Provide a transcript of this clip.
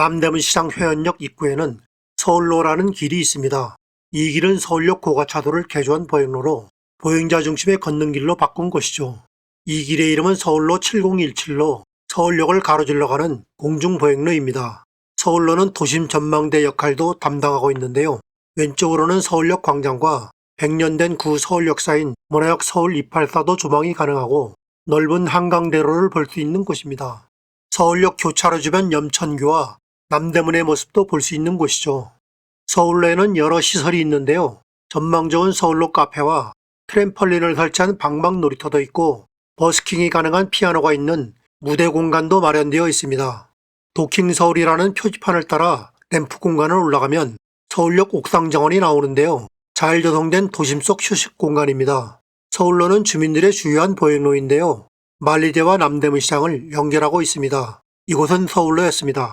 남대문 시장 회원역 입구에는 서울로라는 길이 있습니다. 이 길은 서울역 고가차도를 개조한 보행로로 보행자 중심의 걷는 길로 바꾼 것이죠. 이 길의 이름은 서울로 7017로 서울역을 가로질러 가는 공중보행로입니다. 서울로는 도심 전망대 역할도 담당하고 있는데요. 왼쪽으로는 서울역 광장과 100년 된 구 서울역사인 문화역 서울 284도 조망이 가능하고 넓은 한강대로를 볼 수 있는 곳입니다. 서울역 교차로 주변 염천교와 남대문의 모습도 볼 수 있는 곳이죠. 서울로에는 여러 시설이 있는데요. 전망 좋은 서울로 카페와 트램펄린을 설치한 방방 놀이터도 있고 버스킹이 가능한 피아노가 있는 무대 공간도 마련되어 있습니다. 도킹 서울이라는 표지판을 따라 램프 공간을 올라가면 서울역 옥상 정원이 나오는데요. 잘 조성된 도심 속 휴식 공간입니다. 서울로는 주민들의 주요한 보행로인데요. 만리대와 남대문 시장을 연결하고 있습니다. 이곳은 서울로였습니다.